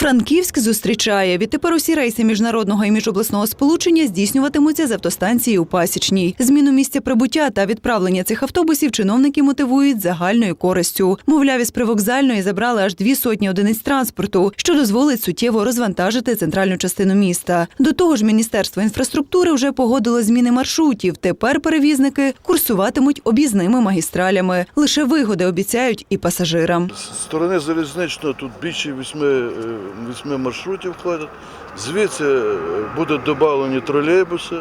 Франківськ зустрічає. Відтепер усі рейси міжнародного і міжобласного сполучення здійснюватимуться з автостанції у Пасічній. Зміну місця прибуття та відправлення цих автобусів чиновники мотивують загальною користю. Мовляв, із привокзальної забрали аж дві сотні одиниць транспорту, що дозволить суттєво розвантажити центральну частину міста. До того ж, міністерство інфраструктури вже погодило зміни маршрутів. Тепер перевізники курсуватимуть об'їзними магістралями. Лише вигоди обіцяють і пасажирам. З сторони залізничного тут більше вісьми, вісьми маршрутів ходять. Звідси е, будуть додавлені тролейбуси,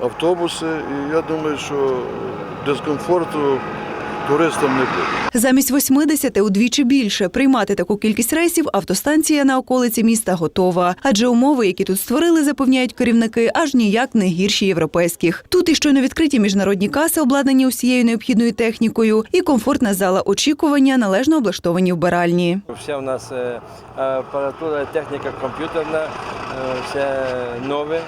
автобуси. І я думаю, що дискомфорту туристам не буде. Замість 80 удвічі більше приймати таку кількість рейсів автостанція на околиці міста готова. Адже умови, які тут створили, запевняють керівники, аж ніяк не гірші європейських. Тут і щойно відкриті міжнародні каси, обладнані усією необхідною технікою, і комфортна зала очікування, належно облаштовані вбиральні. Вся у нас е, апаратура, техніка комп'ютерна, е, все нове.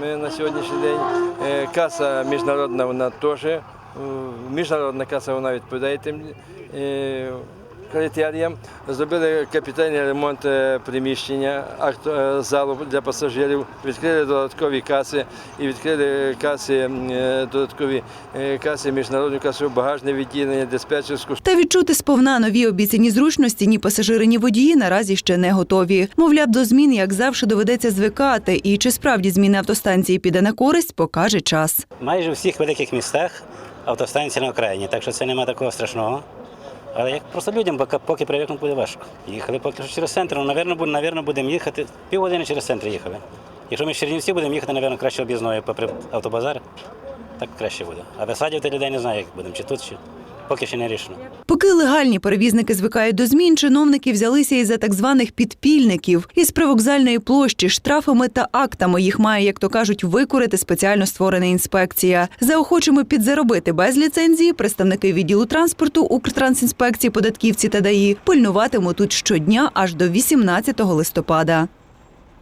Ми на сьогоднішній день. Е, Каса міжнародна, вона теж. Міжнародна каса вона відповідає тим е, критеріям. Зробили капітальний ремонт е, приміщення акт- е, залу для пасажирів, відкрили додаткові каси і відкрили каси, додаткові каси, міжнародну касу, багажне відділення, диспетчерську Та відчути сповна нові обіцяні зручності ні пасажири, ні водії наразі ще не готові. Мовляв, до змін, як завжди, доведеться звикати. І чи справді зміна автостанції піде на користь, покаже час. Майже у всіх великих містах автостанції на окраїні, так що це нема такого страшного. Але як просто людям, поки, привикнути буде важко. Їхали поки що через центр, ну, навірно, будемо, їхати. Півгодини через центр їхали. Якщо ми з Чернівці будемо їхати, навірно, краще об'їзною попри автобазар, так краще буде. А висадювати людей не знаю, як будемо, чи тут, чи поки ще не рішено. Поки легальні перевізники звикають до змін, чиновники взялися і за так званих підпільників. Із привокзальної площі штрафами та актами їх має, як то кажуть, викурити спеціально створена інспекція. За охочими підзаробити без ліцензії представники відділу транспорту Укртрансінспекції, податківці та ДАІ пильнуватимуть тут щодня аж до 18 листопада.